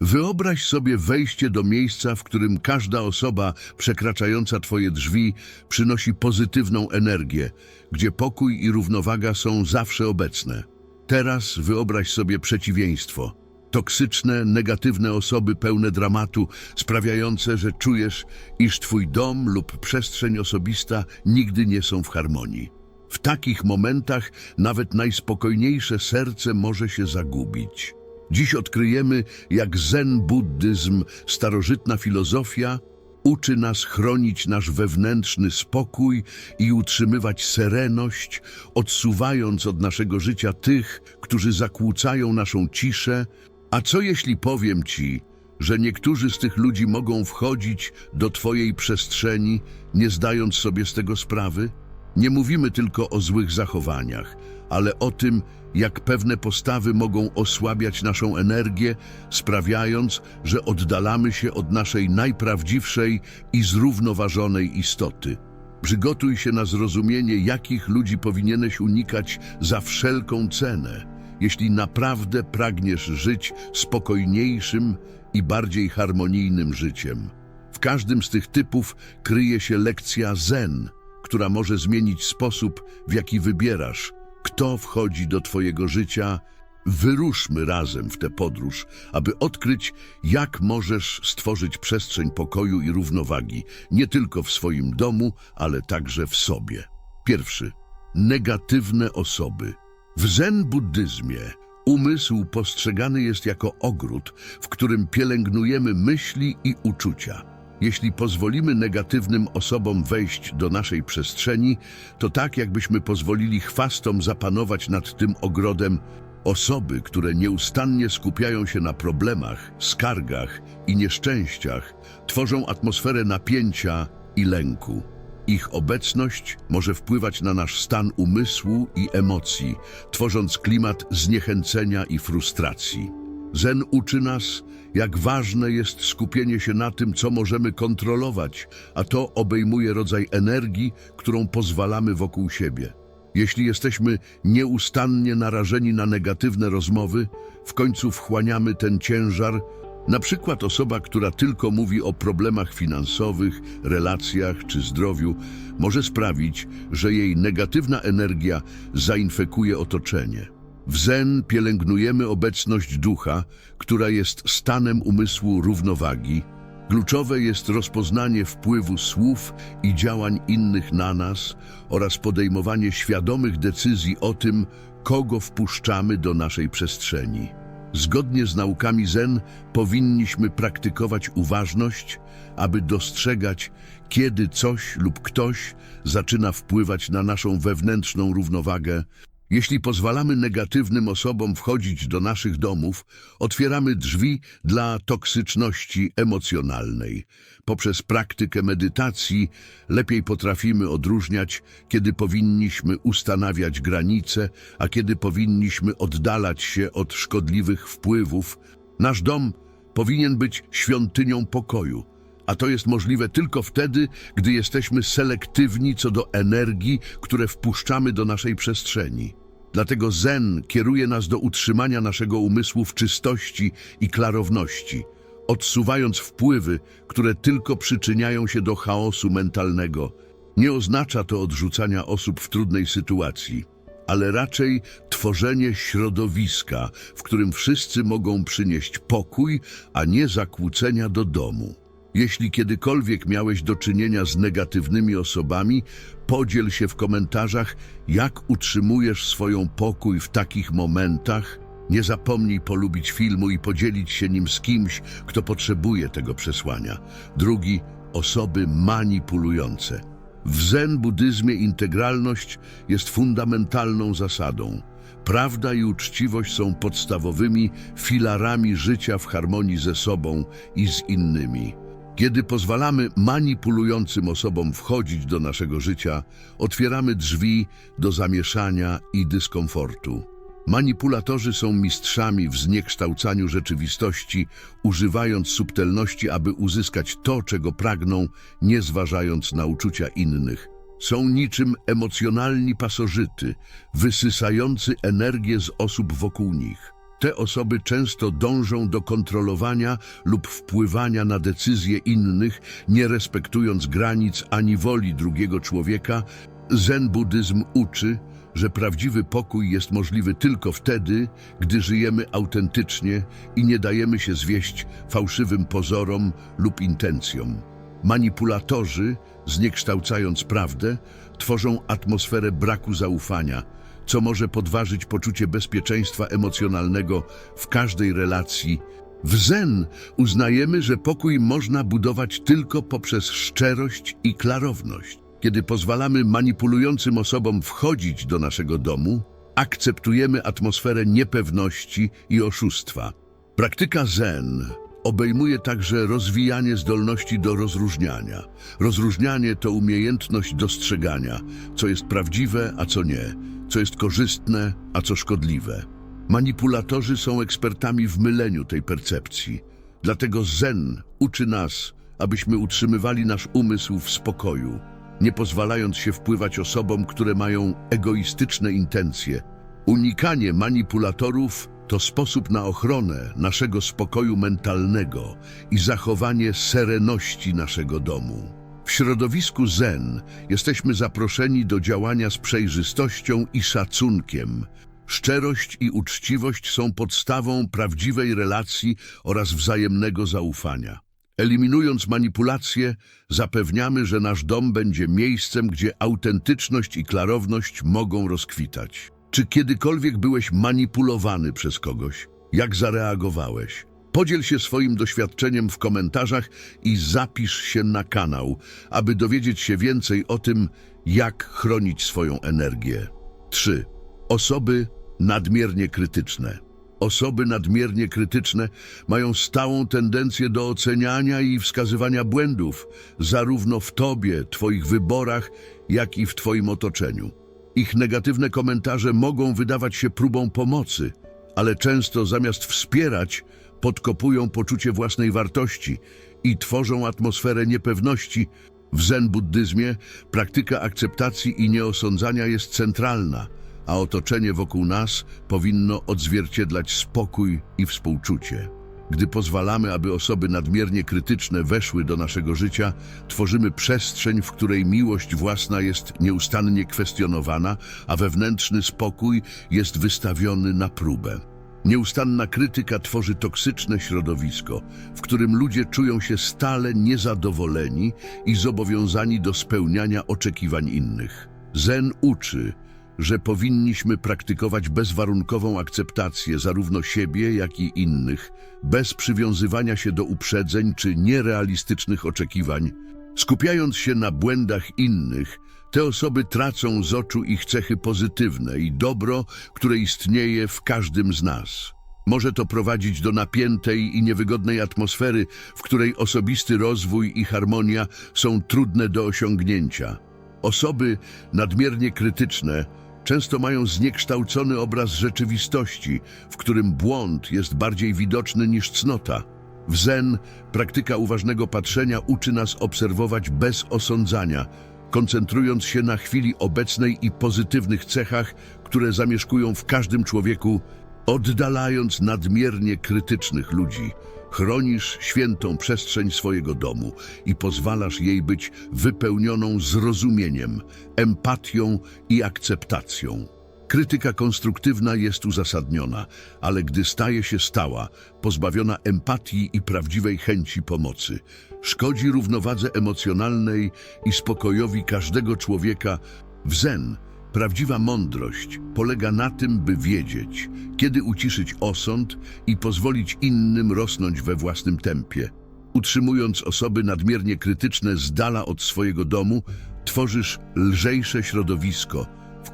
Wyobraź sobie wejście do miejsca, w którym każda osoba przekraczająca Twoje drzwi przynosi pozytywną energię, gdzie pokój i równowaga są zawsze obecne. Teraz wyobraź sobie przeciwieństwo. Toksyczne, negatywne osoby pełne dramatu, sprawiające, że czujesz, iż Twój dom lub przestrzeń osobista nigdy nie są w harmonii. W takich momentach nawet najspokojniejsze serce może się zagubić. Dziś odkryjemy, jak zen buddyzm, starożytna filozofia, uczy nas chronić nasz wewnętrzny spokój i utrzymywać sereność, odsuwając od naszego życia tych, którzy zakłócają naszą ciszę. A co jeśli powiem Ci, że niektórzy z tych ludzi mogą wchodzić do Twojej przestrzeni, nie zdając sobie z tego sprawy? Nie mówimy tylko o złych zachowaniach, ale o tym, jak pewne postawy mogą osłabiać naszą energię, sprawiając, że oddalamy się od naszej najprawdziwszej i zrównoważonej istoty. Przygotuj się na zrozumienie, jakich ludzi powinieneś unikać za wszelką cenę, jeśli naprawdę pragniesz żyć spokojniejszym i bardziej harmonijnym życiem. W każdym z tych typów kryje się lekcja zen, która może zmienić sposób, w jaki wybierasz, kto wchodzi do Twojego życia. Wyruszmy razem w tę podróż, aby odkryć, jak możesz stworzyć przestrzeń pokoju i równowagi, nie tylko w swoim domu, ale także w sobie. Pierwszy. Negatywne osoby. W zen buddyzmie umysł postrzegany jest jako ogród, w którym pielęgnujemy myśli i uczucia. Jeśli pozwolimy negatywnym osobom wejść do naszej przestrzeni, to tak jakbyśmy pozwolili chwastom zapanować nad tym ogrodem. Osoby, które nieustannie skupiają się na problemach, skargach i nieszczęściach, tworzą atmosferę napięcia i lęku. Ich obecność może wpływać na nasz stan umysłu i emocji, tworząc klimat zniechęcenia i frustracji. Zen uczy nas, jak ważne jest skupienie się na tym, co możemy kontrolować, a to obejmuje rodzaj energii, którą pozwalamy wokół siebie. Jeśli jesteśmy nieustannie narażeni na negatywne rozmowy, w końcu wchłaniamy ten ciężar. Na przykład osoba, która tylko mówi o problemach finansowych, relacjach czy zdrowiu, może sprawić, że jej negatywna energia zainfekuje otoczenie. W zen pielęgnujemy obecność ducha, która jest stanem umysłu równowagi. Kluczowe jest rozpoznanie wpływu słów i działań innych na nas oraz podejmowanie świadomych decyzji o tym, kogo wpuszczamy do naszej przestrzeni. Zgodnie z naukami zen powinniśmy praktykować uważność, aby dostrzegać, kiedy coś lub ktoś zaczyna wpływać na naszą wewnętrzną równowagę, jeśli pozwalamy negatywnym osobom wchodzić do naszych domów, otwieramy drzwi dla toksyczności emocjonalnej. Poprzez praktykę medytacji lepiej potrafimy odróżniać, kiedy powinniśmy ustanawiać granice, a kiedy powinniśmy oddalać się od szkodliwych wpływów. Nasz dom powinien być świątynią pokoju, a to jest możliwe tylko wtedy, gdy jesteśmy selektywni co do energii, które wpuszczamy do naszej przestrzeni. Dlatego Zen kieruje nas do utrzymania naszego umysłu w czystości i klarowności, odsuwając wpływy, które tylko przyczyniają się do chaosu mentalnego. Nie oznacza to odrzucania osób w trudnej sytuacji, ale raczej tworzenie środowiska, w którym wszyscy mogą przynieść pokój, a nie zakłócenia do domu. Jeśli kiedykolwiek miałeś do czynienia z negatywnymi osobami, podziel się w komentarzach, jak utrzymujesz swoją pokój w takich momentach. Nie zapomnij polubić filmu i podzielić się nim z kimś, kto potrzebuje tego przesłania. Drugi, osoby manipulujące. W zen buddyzmie integralność jest fundamentalną zasadą. Prawda i uczciwość są podstawowymi filarami życia w harmonii ze sobą i z innymi. Kiedy pozwalamy manipulującym osobom wchodzić do naszego życia, otwieramy drzwi do zamieszania i dyskomfortu. Manipulatorzy są mistrzami w zniekształcaniu rzeczywistości, używając subtelności, aby uzyskać to, czego pragną, nie zważając na uczucia innych. Są niczym emocjonalni pasożyty, wysysający energię z osób wokół nich. Te osoby często dążą do kontrolowania lub wpływania na decyzje innych, nie respektując granic ani woli drugiego człowieka. Zen buddyzm uczy, że prawdziwy pokój jest możliwy tylko wtedy, gdy żyjemy autentycznie i nie dajemy się zwieść fałszywym pozorom lub intencjom. Manipulatorzy, zniekształcając prawdę, tworzą atmosferę braku zaufania, co może podważyć poczucie bezpieczeństwa emocjonalnego w każdej relacji. W Zen uznajemy, że pokój można budować tylko poprzez szczerość i klarowność. Kiedy pozwalamy manipulującym osobom wchodzić do naszego domu, akceptujemy atmosferę niepewności i oszustwa. Praktyka Zen obejmuje także rozwijanie zdolności do rozróżniania. Rozróżnianie to umiejętność dostrzegania, co jest prawdziwe, a co nie, co jest korzystne, a co szkodliwe. Manipulatorzy są ekspertami w myleniu tej percepcji. Dlatego Zen uczy nas, abyśmy utrzymywali nasz umysł w spokoju, nie pozwalając się wpływać osobom, które mają egoistyczne intencje. Unikanie manipulatorów to sposób na ochronę naszego spokoju mentalnego i zachowanie sereności naszego domu. W środowisku Zen jesteśmy zaproszeni do działania z przejrzystością i szacunkiem. Szczerość i uczciwość są podstawą prawdziwej relacji oraz wzajemnego zaufania. Eliminując manipulacje, zapewniamy, że nasz dom będzie miejscem, gdzie autentyczność i klarowność mogą rozkwitać. Czy kiedykolwiek byłeś manipulowany przez kogoś? Jak zareagowałeś? Podziel się swoim doświadczeniem w komentarzach i zapisz się na kanał, aby dowiedzieć się więcej o tym, jak chronić swoją energię. 3. Osoby nadmiernie krytyczne. Osoby nadmiernie krytyczne mają stałą tendencję do oceniania i wskazywania błędów, zarówno w tobie, twoich wyborach, jak i w twoim otoczeniu. Ich negatywne komentarze mogą wydawać się próbą pomocy, ale często zamiast wspierać, podkopują poczucie własnej wartości i tworzą atmosferę niepewności. W zen buddyzmie praktyka akceptacji i nieosądzania jest centralna, a otoczenie wokół nas powinno odzwierciedlać spokój i współczucie. Gdy pozwalamy, aby osoby nadmiernie krytyczne weszły do naszego życia, tworzymy przestrzeń, w której miłość własna jest nieustannie kwestionowana, a wewnętrzny spokój jest wystawiony na próbę. Nieustanna krytyka tworzy toksyczne środowisko, w którym ludzie czują się stale niezadowoleni i zobowiązani do spełniania oczekiwań innych. Zen uczy, że powinniśmy praktykować bezwarunkową akceptację zarówno siebie, jak i innych, bez przywiązywania się do uprzedzeń czy nierealistycznych oczekiwań. Skupiając się na błędach innych, te osoby tracą z oczu ich cechy pozytywne i dobro, które istnieje w każdym z nas. Może to prowadzić do napiętej i niewygodnej atmosfery, w której osobisty rozwój i harmonia są trudne do osiągnięcia. Osoby nadmiernie krytyczne często mają zniekształcony obraz rzeczywistości, w którym błąd jest bardziej widoczny niż cnota. W zen praktyka uważnego patrzenia uczy nas obserwować bez osądzania, koncentrując się na chwili obecnej i pozytywnych cechach, które zamieszkują w każdym człowieku, oddalając nadmiernie krytycznych ludzi. Chronisz świętą przestrzeń swojego domu i pozwalasz jej być wypełnioną zrozumieniem, empatią i akceptacją. Krytyka konstruktywna jest uzasadniona, ale gdy staje się stała, pozbawiona empatii i prawdziwej chęci pomocy, szkodzi równowadze emocjonalnej i spokojowi każdego człowieka w zen. Prawdziwa mądrość polega na tym, by wiedzieć, kiedy uciszyć osąd i pozwolić innym rosnąć we własnym tempie. Utrzymując osoby nadmiernie krytyczne z dala od swojego domu, tworzysz lżejsze środowisko,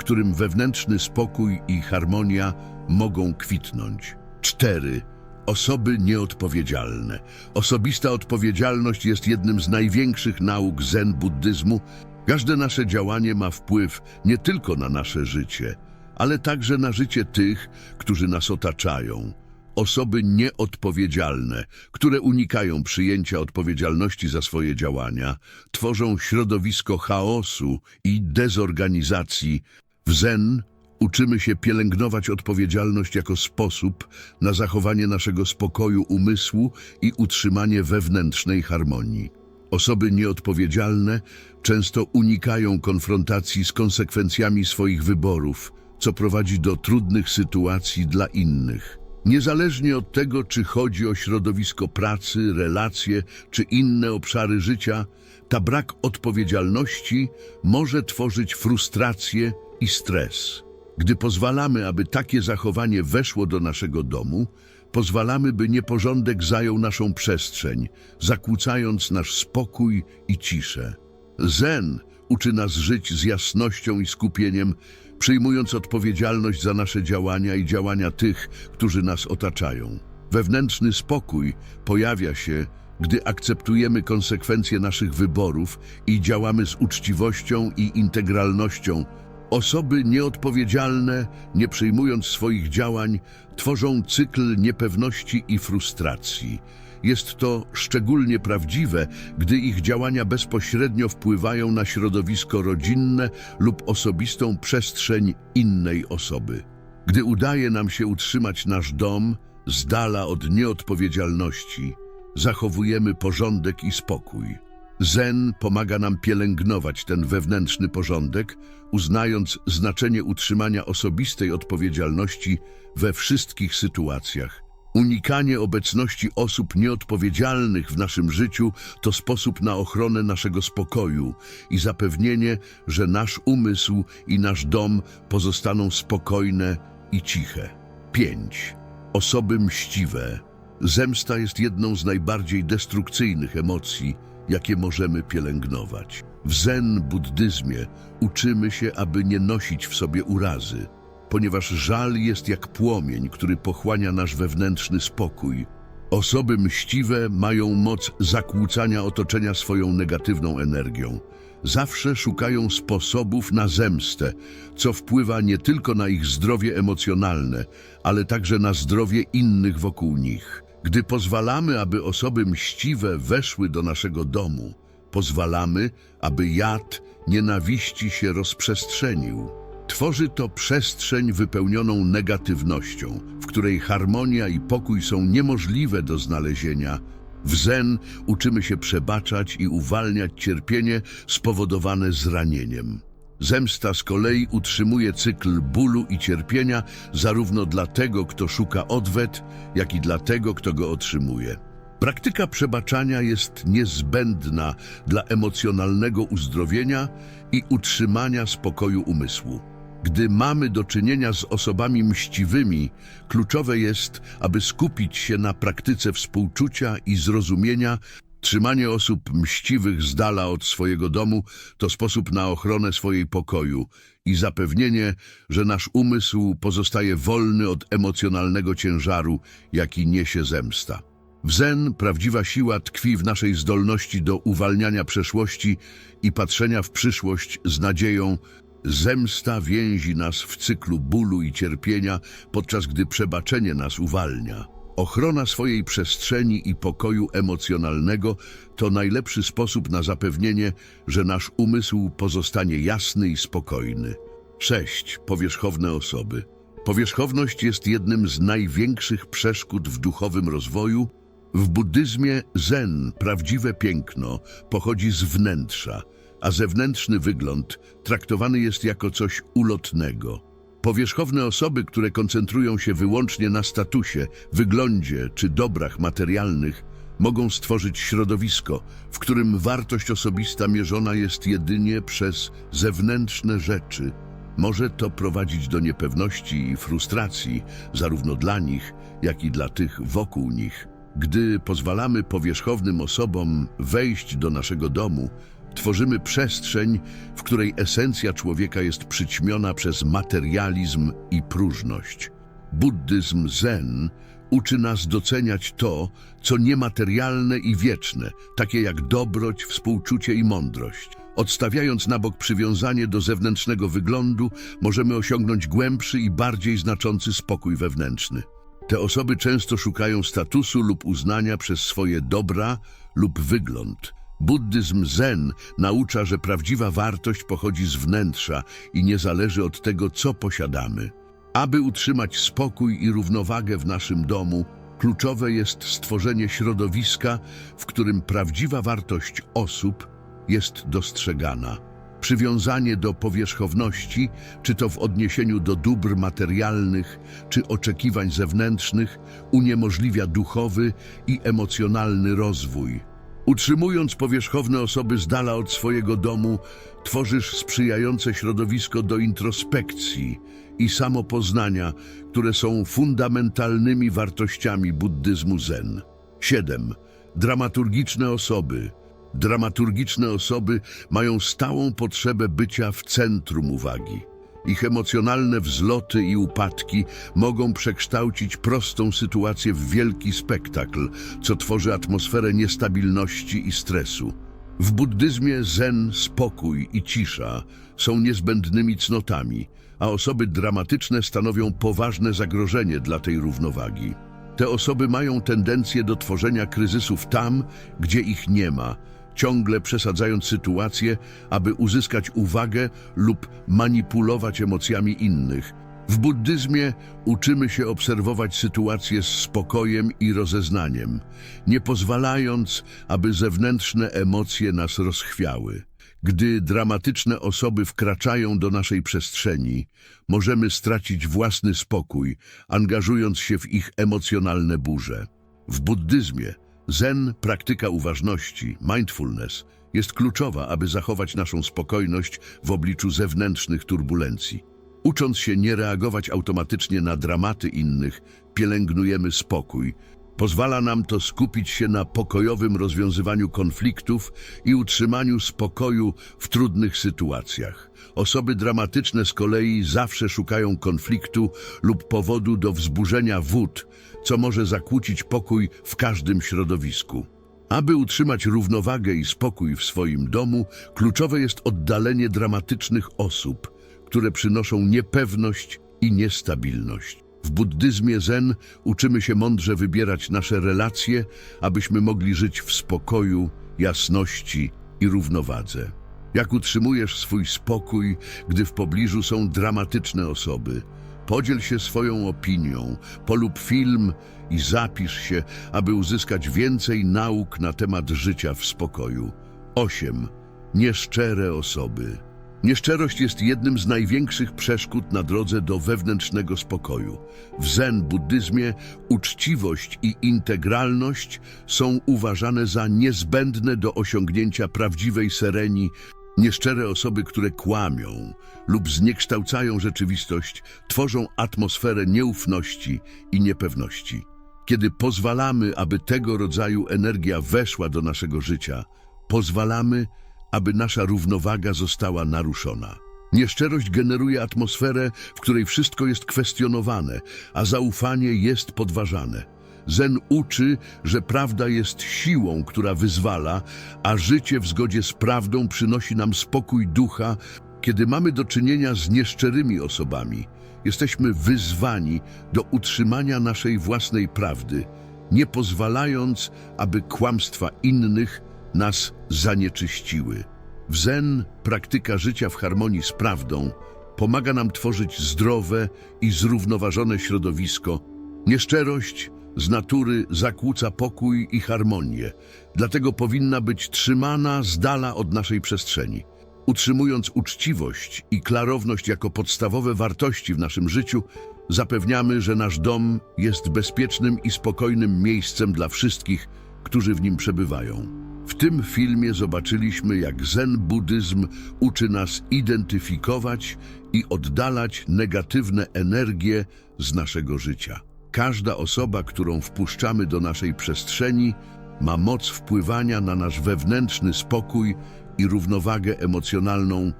którym wewnętrzny spokój i harmonia mogą kwitnąć. 4. Osoby nieodpowiedzialne. Osobista odpowiedzialność jest jednym z największych nauk zen buddyzmu. Każde nasze działanie ma wpływ nie tylko na nasze życie, ale także na życie tych, którzy nas otaczają. Osoby nieodpowiedzialne, które unikają przyjęcia odpowiedzialności za swoje działania, tworzą środowisko chaosu i dezorganizacji. W Zen Uczymy się pielęgnować odpowiedzialność jako sposób na zachowanie naszego spokoju umysłu i utrzymanie wewnętrznej harmonii. Osoby nieodpowiedzialne często unikają konfrontacji z konsekwencjami swoich wyborów, co prowadzi do trudnych sytuacji dla innych. Niezależnie od tego, czy chodzi o środowisko pracy, relacje czy inne obszary życia, ta brak odpowiedzialności może tworzyć frustrację i stres. Gdy pozwalamy, aby takie zachowanie weszło do naszego domu, pozwalamy, by nieporządek zajął naszą przestrzeń, zakłócając nasz spokój i ciszę. Zen uczy nas żyć z jasnością i skupieniem, przyjmując odpowiedzialność za nasze działania i działania tych, którzy nas otaczają. Wewnętrzny spokój pojawia się, gdy akceptujemy konsekwencje naszych wyborów i działamy z uczciwością i integralnością. Osoby nieodpowiedzialne, nie przyjmując swoich działań, tworzą cykl niepewności i frustracji. Jest to szczególnie prawdziwe, gdy ich działania bezpośrednio wpływają na środowisko rodzinne lub osobistą przestrzeń innej osoby. Gdy udaje nam się utrzymać nasz dom z dala od nieodpowiedzialności, zachowujemy porządek i spokój. Zen pomaga nam pielęgnować ten wewnętrzny porządek, uznając znaczenie utrzymania osobistej odpowiedzialności we wszystkich sytuacjach. Unikanie obecności osób nieodpowiedzialnych w naszym życiu to sposób na ochronę naszego spokoju i zapewnienie, że nasz umysł i nasz dom pozostaną spokojne i ciche. 5. Osoby mściwe. Zemsta jest jedną z najbardziej destrukcyjnych emocji, jakie możemy pielęgnować. W zen buddyzmie uczymy się, aby nie nosić w sobie urazy, ponieważ żal jest jak płomień, który pochłania nasz wewnętrzny spokój. Osoby mściwe mają moc zakłócania otoczenia swoją negatywną energią. Zawsze szukają sposobów na zemstę, co wpływa nie tylko na ich zdrowie emocjonalne, ale także na zdrowie innych wokół nich. Gdy pozwalamy, aby osoby mściwe weszły do naszego domu, pozwalamy, aby jad nienawiści się rozprzestrzenił. Tworzy to przestrzeń wypełnioną negatywnością, w której harmonia i pokój są niemożliwe do znalezienia. W zen uczymy się przebaczać i uwalniać cierpienie spowodowane zranieniem. Zemsta z kolei utrzymuje cykl bólu i cierpienia zarówno dla tego, kto szuka odwet, jak i dla tego, kto go otrzymuje. Praktyka przebaczania jest niezbędna dla emocjonalnego uzdrowienia i utrzymania spokoju umysłu. Gdy mamy do czynienia z osobami mściwymi, kluczowe jest, aby skupić się na praktyce współczucia i zrozumienia. Trzymanie osób mściwych z dala od swojego domu to sposób na ochronę swojej pokoju i zapewnienie, że nasz umysł pozostaje wolny od emocjonalnego ciężaru, jaki niesie zemsta. W zen prawdziwa siła tkwi w naszej zdolności do uwalniania przeszłości i patrzenia w przyszłość z nadzieją, Zemsta więzi nas w cyklu bólu i cierpienia, podczas gdy przebaczenie nas uwalnia. Ochrona swojej przestrzeni i pokoju emocjonalnego to najlepszy sposób na zapewnienie, że nasz umysł pozostanie jasny i spokojny. 6. Powierzchowne osoby. Powierzchowność jest jednym z największych przeszkód w duchowym rozwoju. W buddyzmie zen, prawdziwe piękno, pochodzi z wnętrza – a zewnętrzny wygląd traktowany jest jako coś ulotnego. Powierzchowne osoby, które koncentrują się wyłącznie na statusie, wyglądzie czy dobrach materialnych, mogą stworzyć środowisko, w którym wartość osobista mierzona jest jedynie przez zewnętrzne rzeczy. Może to prowadzić do niepewności i frustracji, zarówno dla nich, jak i dla tych wokół nich. Gdy pozwalamy powierzchownym osobom wejść do naszego domu, Tworzymy przestrzeń, w której esencja człowieka jest przyćmiona przez materializm i próżność. Buddyzm Zen uczy nas doceniać to, co niematerialne i wieczne, takie jak dobroć, współczucie i mądrość. Odstawiając na bok przywiązanie do zewnętrznego wyglądu, możemy osiągnąć głębszy i bardziej znaczący spokój wewnętrzny. Te osoby często szukają statusu lub uznania przez swoje dobra lub wygląd – Buddyzm Zen naucza, że prawdziwa wartość pochodzi z wnętrza i nie zależy od tego, co posiadamy. Aby utrzymać spokój i równowagę w naszym domu, kluczowe jest stworzenie środowiska, w którym prawdziwa wartość osób jest dostrzegana. Przywiązanie do powierzchowności, czy to w odniesieniu do dóbr materialnych, czy oczekiwań zewnętrznych, uniemożliwia duchowy i emocjonalny rozwój. Utrzymując powierzchowne osoby z dala od swojego domu, tworzysz sprzyjające środowisko do introspekcji i samopoznania, które są fundamentalnymi wartościami buddyzmu Zen. 7. Dramaturgiczne osoby. Dramaturgiczne osoby mają stałą potrzebę bycia w centrum uwagi. Ich emocjonalne wzloty i upadki mogą przekształcić prostą sytuację w wielki spektakl, co tworzy atmosferę niestabilności i stresu. W buddyzmie zen, spokój i cisza są niezbędnymi cnotami, a osoby dramatyczne stanowią poważne zagrożenie dla tej równowagi. Te osoby mają tendencję do tworzenia kryzysów tam, gdzie ich nie ma, ciągle przesadzając sytuację, aby uzyskać uwagę lub manipulować emocjami innych. W buddyzmie uczymy się obserwować sytuację z spokojem i rozeznaniem, nie pozwalając, aby zewnętrzne emocje nas rozchwiały. Gdy dramatyczne osoby wkraczają do naszej przestrzeni, możemy stracić własny spokój, angażując się w ich emocjonalne burze. W buddyzmie zen, praktyka uważności, mindfulness, jest kluczowa, aby zachować naszą spokojność w obliczu zewnętrznych turbulencji. Ucząc się nie reagować automatycznie na dramaty innych, pielęgnujemy spokój. Pozwala nam to skupić się na pokojowym rozwiązywaniu konfliktów i utrzymaniu spokoju w trudnych sytuacjach. Osoby dramatyczne z kolei zawsze szukają konfliktu lub powodu do wzburzenia wód, co może zakłócić pokój w każdym środowisku. Aby utrzymać równowagę i spokój w swoim domu, kluczowe jest oddalenie dramatycznych osób, które przynoszą niepewność i niestabilność. W buddyzmie zen uczymy się mądrze wybierać nasze relacje, abyśmy mogli żyć w spokoju, jasności i równowadze. Jak utrzymujesz swój spokój, gdy w pobliżu są dramatyczne osoby? Podziel się swoją opinią, polub film i zapisz się, aby uzyskać więcej nauk na temat życia w spokoju. 8. Nieszczere osoby. Nieszczerość jest jednym z największych przeszkód na drodze do wewnętrznego spokoju. W zen buddyzmie uczciwość i integralność są uważane za niezbędne do osiągnięcia prawdziwej serenii. Nieszczere osoby, które kłamią lub zniekształcają rzeczywistość, tworzą atmosferę nieufności i niepewności. Kiedy pozwalamy, aby tego rodzaju energia weszła do naszego życia, pozwalamy, aby nasza równowaga została naruszona. Nieszczerość generuje atmosferę, w której wszystko jest kwestionowane, a zaufanie jest podważane. Zen uczy, że prawda jest siłą, która wyzwala, a życie w zgodzie z prawdą przynosi nam spokój ducha. Kiedy mamy do czynienia z nieszczerymi osobami, jesteśmy wyzwani do utrzymania naszej własnej prawdy, nie pozwalając, aby kłamstwa innych nas zanieczyściły. W zen praktyka życia w harmonii z prawdą pomaga nam tworzyć zdrowe i zrównoważone środowisko. Nieszczerość z natury zakłóca pokój i harmonię, dlatego powinna być trzymana z dala od naszej przestrzeni. Utrzymując uczciwość i klarowność jako podstawowe wartości w naszym życiu, zapewniamy, że nasz dom jest bezpiecznym i spokojnym miejscem dla wszystkich, którzy w nim przebywają. W tym filmie zobaczyliśmy, jak zen buddyzm uczy nas identyfikować i oddalać negatywne energie z naszego życia. Każda osoba, którą wpuszczamy do naszej przestrzeni, ma moc wpływania na nasz wewnętrzny spokój i równowagę emocjonalną,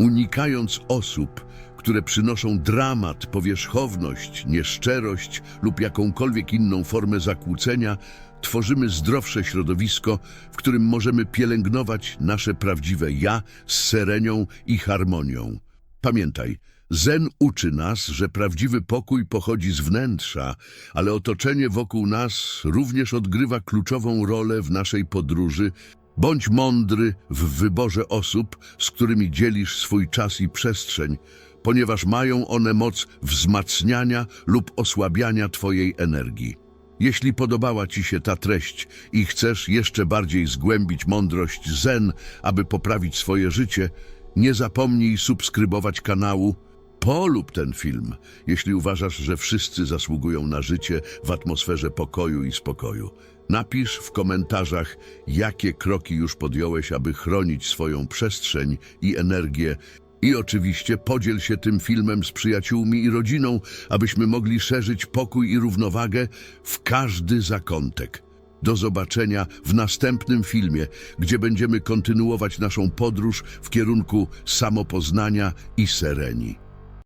unikając osób, które przynoszą dramat, powierzchowność, nieszczerość lub jakąkolwiek inną formę zakłócenia, tworzymy zdrowsze środowisko, w którym możemy pielęgnować nasze prawdziwe ja z serenią i harmonią. Pamiętaj, Zen uczy nas, że prawdziwy pokój pochodzi z wnętrza, ale otoczenie wokół nas również odgrywa kluczową rolę w naszej podróży. Bądź mądry w wyborze osób, z którymi dzielisz swój czas i przestrzeń, ponieważ mają one moc wzmacniania lub osłabiania Twojej energii. Jeśli podobała Ci się ta treść i chcesz jeszcze bardziej zgłębić mądrość Zen, aby poprawić swoje życie, nie zapomnij subskrybować kanału. Polub ten film, jeśli uważasz, że wszyscy zasługują na życie w atmosferze pokoju i spokoju. Napisz w komentarzach, jakie kroki już podjąłeś, aby chronić swoją przestrzeń i energię. I oczywiście podziel się tym filmem z przyjaciółmi i rodziną, abyśmy mogli szerzyć pokój i równowagę w każdy zakątek. Do zobaczenia w następnym filmie, gdzie będziemy kontynuować naszą podróż w kierunku samopoznania i serenii.